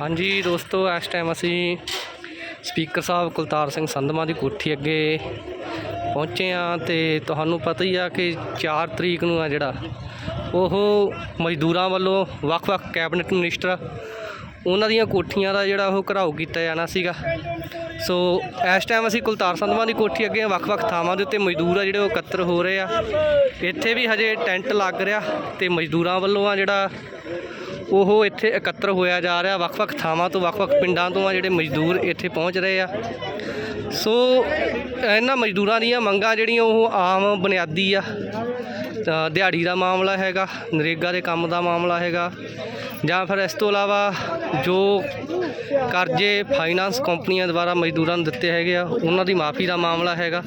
ਹਾਂਜੀ ਦੋਸਤੋ, ਇਸ ਟਾਈਮ ਅਸੀਂ ਸਪੀਕਰ ਸਾਹਿਬ ਕੁਲਤਾਰ ਸਿੰਘ ਸੰਧਮਾ ਦੀ ਕੋਠੀ ਅੱਗੇ ਪਹੁੰਚੇ ਆ ਤੇ ਤੁਹਾਨੂੰ ਪਤਾ ਹੀ ਆ ਕਿ 4 ਤਰੀਕ ਨੂੰ ਆ ਜਿਹੜਾ, ਉਹ ਮਜ਼ਦੂਰਾਂ ਵੱਲੋਂ ਵੱਖ-ਵੱਖ ਕੈਬਨਿਟ ਮਿਨਿਸਟਰ ਉਹਨਾਂ ਦੀਆਂ ਕੋਠੀਆਂ ਦਾ ਜਿਹੜਾ ਉਹ ਘਰਾਓ ਕੀਤਾ ਜਾਣਾ ਸੀਗਾ। ਸੋ ਇਸ ਟਾਈਮ ਅਸੀਂ ਕੁਲਤਾਰ ਸੰਧਮਾ ਦੀ ਕੋਠੀ ਅੱਗੇ ਵੱਖ-ਵੱਖ ਥਾਵਾਂ ਦੇ ਉੱਤੇ ਮਜ਼ਦੂਰ ਆ ਜਿਹੜੇ ਉਹ ਇਕੱਤਰ ਹੋ ਰਹੇ ਆ। ਇੱਥੇ ਵੀ ਹਜੇ ਟੈਂਟ ਲੱਗ ਰਿਹਾ ਤੇ ਮਜ਼ਦੂਰਾਂ ਵੱਲੋਂ ਆ ਜਿਹੜਾ ਉਹ ਇੱਥੇ ਇਕੱਤਰ ਹੋਇਆ ਜਾ ਰਿਹਾ, ਵੱਖ-ਵੱਖ ਥਾਵਾਂ ਤੋਂ, ਵੱਖ-ਵੱਖ ਪਿੰਡਾਂ ਤੋਂ ਆ ਜਿਹੜੇ ਮਜ਼ਦੂਰ ਇੱਥੇ ਪਹੁੰਚ ਰਹੇ ਆ। ਸੋ ਇਹਨਾਂ ਮਜ਼ਦੂਰਾਂ ਦੀਆਂ ਮੰਗਾਂ ਜਿਹੜੀਆਂ ਉਹ ਆਮ ਬੁਨਿਆਦੀ ਆ। ਦਿਹਾੜੀ ਦਾ ਮਾਮਲਾ ਹੈਗਾ, ਨਰੇਗਾ ਦੇ ਕੰਮ ਦਾ ਮਾਮਲਾ ਹੈਗਾ। ਜਾਂ ਫਿਰ ਇਸ ਤੋਂ ਇਲਾਵਾ ਜੋ ਕਰਜ਼ੇ ਫਾਈਨਾਂਸ ਕੰਪਨੀਆਂ ਦੁਆਰਾ ਮਜ਼ਦੂਰਾਂ ਨੂੰ ਦਿੱਤੇ ਹੈਗੇ ਆ, ਉਹਨਾਂ ਦੀ ਮਾਫੀ ਦਾ ਮਾਮਲਾ ਹੈਗਾ।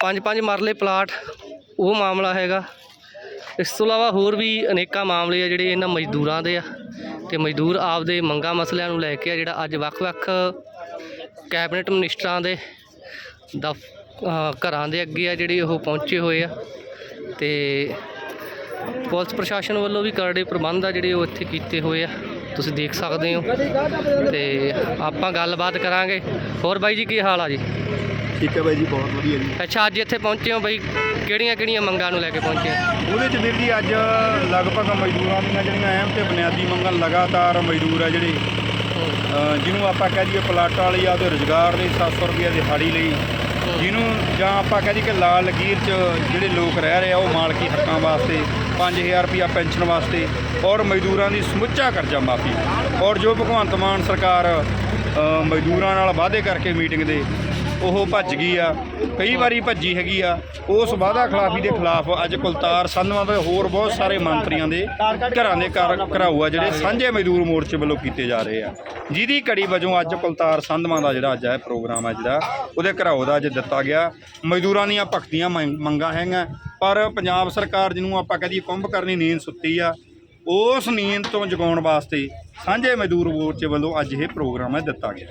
ਪੰਜ ਪੰਜ ਮਰਲੇ ਪਲਾਟ, ਉਹ ਮਾਮਲਾ ਹੈਗਾ। ਇਸ ਤੋਂ ਇਲਾਵਾ ਹੋਰ ਵੀ ਅਨੇਕਾਂ ਮਾਮਲੇ ਆ ਜਿਹੜੇ ਇਹਨਾਂ ਮਜ਼ਦੂਰਾਂ ਦੇ ਆ ਤੇ ਮਜ਼ਦੂਰ ਆਪਦੇ ਮੰਗਾਂ ਮਸਲਿਆਂ ਨੂੰ ਲੈ ਕੇ ਆ ਜਿਹੜਾ ਅੱਜ ਵੱਖ-ਵੱਖ ਕੈਬਨਿਟ ਮਿਨਿਸਟਰਾਂ ਦੇ ਦਫ ਘਰਾਂ ਦੇ ਅੱਗੇ ਆ ਜਿਹੜੇ ਉਹ ਪਹੁੰਚੇ ਹੋਏ ਆ ਤੇ ਪੁਲਿਸ ਪ੍ਰਸ਼ਾਸਨ ਵੱਲੋਂ ਵੀ ਕਰੜੇ ਪ੍ਰਬੰਧ ਆ ਜਿਹੜੇ ਉਹ ਇੱਥੇ ਕੀਤੇ ਹੋਏ ਆ। ਤੁਸੀਂ ਦੇਖ ਸਕਦੇ ਹੋ ਤੇ ਆਪਾਂ ਗੱਲਬਾਤ ਕਰਾਂਗੇ। ਹੋਰ ਬਾਈ ਜੀ, ਕੀ ਹਾਲ ਆ ਜੀ? ਠੀਕ ਹੈ ਬਾਈ ਜੀ ਬਹੁਤ ਵਧੀਆ ਜੀ। ਅੱਛਾ ਅੱਜ ਇੱਥੇ ਪਹੁੰਚੇ ਹੋ ਬਾਈ? ਕਿਹੜੀਆਂ ਕਿਹੜੀਆਂ ਮੰਗਾਂ ਨੂੰ ਲੈ ਕੇ ਪਹੁੰਚੇ? ਹੋ ਉਹਦੇ ਚ ਵੀਰ ਜੀ ਅੱਜ ਲਗਭਗ ਮਜ਼ਦੂਰਾਂ ਦੀਆਂ ਜਿਹੜੀਆਂ ਅਹਿਮ ਤੇ ਬੁਨਿਆਦੀ ਮੰਗਾਂ ਲਗਾਤਾਰ ਮਜ਼ਦੂਰ ਆ ਜਿਹੜੇ। ਅ, ਜਿਹਨੂੰ ਆਪਾਂ ਕਹਿ ਦਈਏ ਪਲਾਟਾਂ ਵਾਲੀ ਆ ਉਹਦੇ ਰੁਜ਼ਗਾਰ ਲਈ 700 ਰੁਪਏ ਦਿਹਾੜੀ ਲਈ। ਜਿਹਨੂੰ ਜਾਂ ਆਪਾਂ ਕਹਿ ਦਈਏ ਕਿ ਲਾਲ ਲਕੀਰ 'ਚ ਜਿਹੜੇ ਲੋਕ ਰਹਿ ਰਹੇ ਆ ਉਹ ਮਾਲਕੀ ਹੱਕਾਂ ਵਾਸਤੇ 5000 ਰੁਪਇਆ ਪੈਨਸ਼ਨ ਵਾਸਤੇ ਔਰ ਮਜ਼ਦੂਰਾਂ ਦੀ ਸਮੁੱਚਾ ਕਰਜ਼ਾ ਮਾਫੀ। ਔਰ ਜੋ ਭਗਵੰਤ ਮਾਨ ਸਰਕਾਰ ਅ, ਮਜ਼ਦੂਰਾਂ ਨਾਲ ਵਾਅਦੇ ਕਰਕੇ ਮੀਟਿੰਗ ਦੇ ਉਹ ਭੱਜ ਗਈ ਆ। ਕਈ ਵਾਰੀ ਭੱਜੀ ਹੈਗੀ ਆ। ਉਸ ਵਾਅਦਾ ਖਿਲਾਫੀ ਦੇ ਖਿਲਾਫ ਅੱਜ ਕੁਲਤਾਰ ਸੰਧਵਾਂ ਦੇ ਹੋਰ ਬਹੁਤ ਸਾਰੇ ਮੰਤਰੀਆਂ ਦੇ ਘਰਾਂ ਦੇ ਘਰ ਘਰਾਊ ਆ ਜਿਹੜੇ ਸਾਂਝੇ ਮਜ਼ਦੂਰ ਮੋਰਚੇ ਵੱਲੋਂ ਕੀਤੇ ਜਾ ਰਹੇ ਆ। ਜਿਹਦੀ ਕੜੀ ਵਜੋਂ ਅੱਜ ਕੁਲਤਾਰ ਸੰਧਵਾਂ ਦਾ ਜਿਹੜਾ ਅੱਜ ਹੈ ਪ੍ਰੋਗਰਾਮ ਹੈ ਜਿਹੜਾ, ਉਹਦੇ ਘਰਾਓ ਦਾ ਅੱਜ ਦਿੱਤਾ ਗਿਆ। ਮਜ਼ਦੂਰਾਂ ਦੀਆਂ ਭਗਤੀਆਂ ਮੰਗ- ਮੰਗਾਂ ਹੈਗੀਆਂ। ਪਰ ਪੰਜਾਬ ਸਰਕਾਰ ਜਿਹਨੂੰ ਆਪਾਂ ਕਹਦੀਏ ਕੁੰਭ ਕਰਨੀ ਨੀਂਦ ਸੁੱਤੀ ਆ, ਉਸ ਨੀਂਦ ਤੋਂ ਜਗਾਉਣ ਵਾਸਤੇ ਸਾਂਝੇ ਮਜ਼ਦੂਰ ਮੋਰਚੇ ਵੱਲੋਂ ਅੱਜ ਇਹ ਪ੍ਰੋਗਰਾਮ ਹੈ ਦਿੱਤਾ ਗਿਆ।